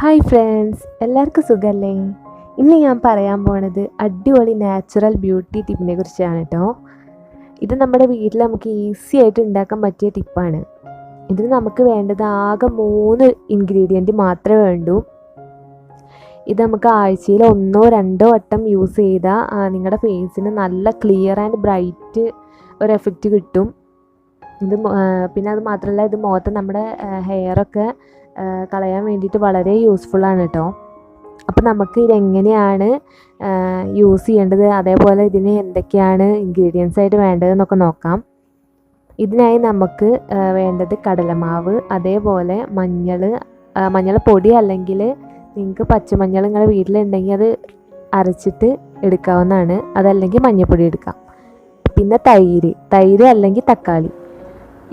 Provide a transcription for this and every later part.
Hi friends എല്ലാവർക്കും സുഖമല്ലേ ഇന്ന് ഞാൻ പറയാൻ പോണത് അടിപൊളി നാച്ചുറൽ ബ്യൂട്ടി ടിപ്പിനെ കുറിച്ചാണ് കേട്ടോ ഇത് നമ്മുടെ വീട്ടിൽ നമുക്ക് ഈസി ആയിട്ട് ഉണ്ടാക്കാൻ പറ്റിയ ടിപ്പാണ്. ഇതിന് നമുക്ക് വേണ്ടത് ആകെ മൂന്ന് ഇൻഗ്രീഡിയന്റ് മാത്രമേ വേണ്ടൂ. ഇത് നമുക്ക് ആഴ്ചയിൽ ഒന്നോ രണ്ടോ വട്ടം യൂസ് ചെയ്താൽ നിങ്ങളുടെ ഫേസിന് നല്ല ക്ലിയർ ആൻഡ് ബ്രൈറ്റ് ഒരു എഫക്റ്റ് കിട്ടും. ഇത് പിന്നെ അത് മാത്രമല്ല ഇത് മുഖത്ത് നമ്മുടെ ഹെയറൊക്കെ കളയാൻ വേണ്ടിയിട്ട് വളരെ യൂസ്ഫുള്ളാണ് കേട്ടോ അപ്പോൾ നമുക്ക് ഇതെങ്ങനെയാണ് യൂസ് ചെയ്യേണ്ടത്? അതേപോലെ ഇതിന് എന്തൊക്കെയാണ് ഇൻഗ്രീഡിയൻസ് ആയിട്ട് വേണ്ടതെന്നൊക്കെ നോക്കാം. ഇതിനായി നമുക്ക് വേണ്ടത് കടലമാവ് അതേപോലെ മഞ്ഞൾ മഞ്ഞൾ പൊടി അല്ലെങ്കിൽ നിങ്ങൾക്ക് പച്ചമഞ്ഞൾ നിങ്ങളുടെ വീട്ടിലുണ്ടെങ്കിൽ അത് അരച്ചിട്ട് എടുക്കാവുന്നതാണ്. അതല്ലെങ്കിൽ മഞ്ഞൾപ്പൊടി എടുക്കാം. പിന്നെ തൈര് തൈര് അല്ലെങ്കിൽ തക്കാളി.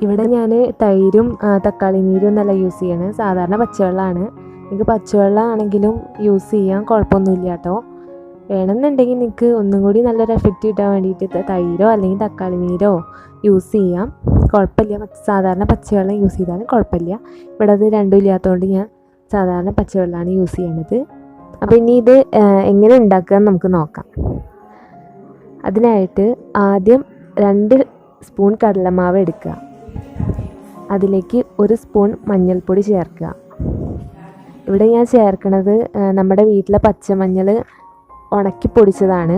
ഇവിടെ ഞാൻ തൈരും തക്കാളി നീരും എന്നല്ല യൂസ് ചെയ്യണത് സാധാരണ പച്ചവെള്ളമാണ് നിങ്ങൾക്ക് പച്ചവെള്ളം ആണെങ്കിലും യൂസ് ചെയ്യാൻ കുഴപ്പമൊന്നുമില്ല കേട്ടോ. വേണമെന്നുണ്ടെങ്കിൽ നിങ്ങൾക്ക് ഒന്നും കൂടി നല്ലൊരു എഫക്റ്റ് കിട്ടാൻ വേണ്ടിയിട്ട് തൈരോ അല്ലെങ്കിൽ തക്കാളി നീരോ യൂസ് ചെയ്യാം. കുഴപ്പമില്ല. സാധാരണ പച്ചവെള്ളം യൂസ് ചെയ്താലും കുഴപ്പമില്ല. ഇവിടെ അത് രണ്ടും ഇല്ലാത്തതുകൊണ്ട് ഞാൻ സാധാരണ പച്ചവെള്ളമാണ് യൂസ് ചെയ്യണത്. അപ്പോൾ ഇനി ഇത് എങ്ങനെ ഉണ്ടാക്കുക നമുക്ക് നോക്കാം. അതിനായിട്ട് ആദ്യം രണ്ട് സ്പൂൺ കടലമാവ് എടുക്കുക. അതിലേക്ക് ഒരു സ്പൂൺ മഞ്ഞൾപ്പൊടി ചേർക്കുക. ഇവിടെ ഞാൻ ചേർക്കുന്നത് നമ്മുടെ വീട്ടിലെ പച്ചമഞ്ഞൾ ഉണക്കി പൊടിച്ചതാണ്.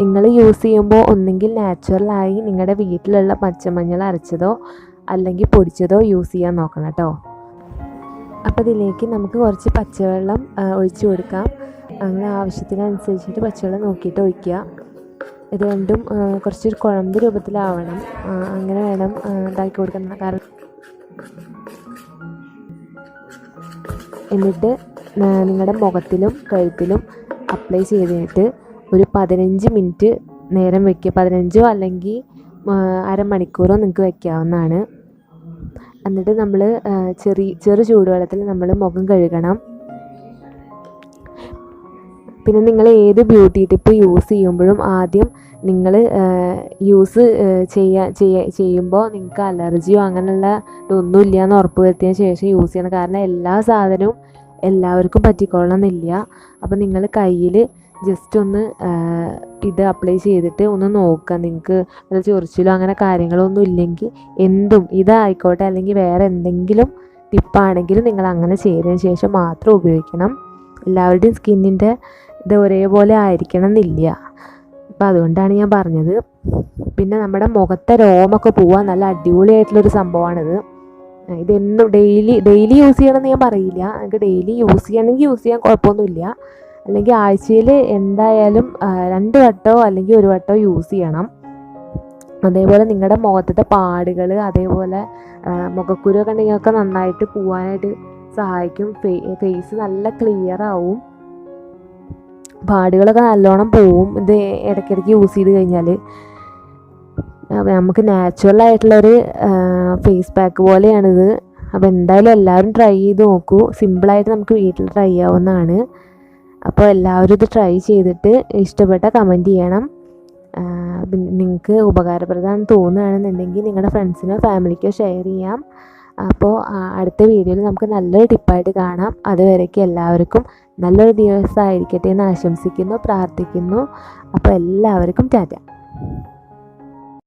നിങ്ങൾ യൂസ് ചെയ്യുമ്പോൾ ഒന്നെങ്കിൽ നാച്ചുറലായി നിങ്ങളുടെ വീട്ടിലുള്ള പച്ചമഞ്ഞൾ അരച്ചതോ അല്ലെങ്കിൽ പൊടിച്ചതോ യൂസ് ചെയ്യാൻ നോക്കണം കേട്ടോ. അപ്പോൾ ഇതിലേക്ക് നമുക്ക് കുറച്ച് പച്ചവെള്ളം ഒഴിച്ചു കൊടുക്കാം. അങ്ങനെ ആവശ്യത്തിനനുസരിച്ചിട്ട് പച്ചവെള്ളം നോക്കിയിട്ട് ഒഴിക്കുക. ഇത് രണ്ടും കുറച്ചൊരു കുഴമ്പ് രൂപത്തിലാവണം. അങ്ങനെ വേണം ഉണ്ടാക്കി കൊടുക്കണം കാരണം എന്നിട്ട് നിങ്ങളുടെ മുഖത്തിലും കഴുത്തിലും അപ്ലൈ ചെയ്തിട്ട് ഒരു പതിനഞ്ച് മിനിറ്റ് നേരം വെക്കുക. പതിനഞ്ചോ അല്ലെങ്കിൽ അരമണിക്കൂറോ നിങ്ങൾക്ക് വയ്ക്കാവുന്നതാണ് എന്നിട്ട് നമ്മൾ ചെറിയ ചെറു ചൂടുവെള്ളത്തിൽ നമ്മൾ മുഖം കഴുകണം. പിന്നെ നിങ്ങൾ ഏത് ബ്യൂട്ടി ടിപ്പ് യൂസ് ചെയ്യുമ്പോഴും ആദ്യം നിങ്ങൾ യൂസ് ചെയ്യാ ചെയ്യാ ചെയ്യുമ്പോൾ നിങ്ങൾക്ക് അലർജിയോ അങ്ങനെയുള്ള ഇതൊന്നും ഇല്ല എന്ന് ഉറപ്പ് വരുത്തിയതിന് ശേഷം യൂസ് ചെയ്യണം. കാരണം എല്ലാ സാധനവും എല്ലാവർക്കും പറ്റിക്കൊള്ളണമെന്നില്ല. അപ്പോൾ നിങ്ങൾ കയ്യിൽ ജസ്റ്റ് ഒന്ന് ഇത് അപ്ലൈ ചെയ്തിട്ട് ഒന്ന് നോക്കുക. നിങ്ങൾക്ക് ചൊറിച്ചിലോ അങ്ങനെ കാര്യങ്ങളൊന്നും ഇല്ലെങ്കിൽ എന്തും ഇതായിക്കോട്ടെ അല്ലെങ്കിൽ വേറെ എന്തെങ്കിലും ടിപ്പാണെങ്കിലും നിങ്ങൾ അങ്ങനെ ചെയ്തതിന് ശേഷം മാത്രം ഉപയോഗിക്കണം. എല്ലാവരുടെയും സ്കിന്നിന്റെ ഇത് ഒരേപോലെ ആയിരിക്കണം എന്നില്ല അപ്പം അതുകൊണ്ടാണ് ഞാൻ പറഞ്ഞത്. പിന്നെ നമ്മുടെ മുഖത്തെ രോമൊക്കെ പോവാൻ നല്ല അടിപൊളിയായിട്ടുള്ളൊരു സംഭവമാണിത് ഇതെന്നും ഡെയിലി ഡെയിലി യൂസ് ചെയ്യണമെന്ന് ഞാൻ പറയില്ല. നിങ്ങൾക്ക് ഡെയിലി യൂസ് ചെയ്യണമെങ്കിൽ യൂസ് ചെയ്യാൻ കുഴപ്പമൊന്നുമില്ല. അല്ലെങ്കിൽ ആഴ്ചയിൽ എന്തായാലും രണ്ട് വട്ടോ അല്ലെങ്കിൽ ഒരു വട്ടോ യൂസ് ചെയ്യണം. അതേപോലെ നിങ്ങളുടെ മുഖത്തത്തെ പാടുകൾ അതേപോലെ മുഖക്കുരു ഒക്കെ നന്നായിട്ട് പോവാനായിട്ട് സഹായിക്കും. ഫേസ് നല്ല ക്ലിയർ ആവും പാടുകളൊക്കെ നല്ലോണം പോവും. ഇത് ഇടയ്ക്കിടയ്ക്ക് യൂസ് ചെയ്ത് കഴിഞ്ഞാൽ നമുക്ക് നാച്ചുറൽ ആയിട്ടുള്ളൊരു ഫേസ് പാക്ക് പോലെയാണിത്. അപ്പോൾ എന്തായാലും എല്ലാവരും ട്രൈ ചെയ്ത് നോക്കൂ. സിമ്പിളായിട്ട് നമുക്ക് വീട്ടിൽ ട്രൈ ആവുന്നതാണ് അപ്പോൾ എല്ലാവരും ഇത് ട്രൈ ചെയ്തിട്ട് ഇഷ്ടപ്പെട്ട കമന്റ് ചെയ്യണം. നിങ്ങൾക്ക് ഉപകാരപ്രദമാണെന്ന് തോന്നുകയാണെന്നുണ്ടെങ്കിൽ നിങ്ങളുടെ ഫ്രണ്ട്സിനോ ഫാമിലിക്കോ ഷെയർ ചെയ്യാം. അപ്പോൾ അടുത്ത വീഡിയോയിൽ നമുക്ക് നല്ലൊരു ടിപ്പായിട്ട് കാണാം. അതുവരേക്കും എല്ലാവർക്കും നല്ലൊരു ദിവസമായിരിക്കട്ടെ എന്ന് ആശംസിക്കുന്നു പ്രാർത്ഥിക്കുന്നു. അപ്പോൾ എല്ലാവർക്കും ടാറ്റ.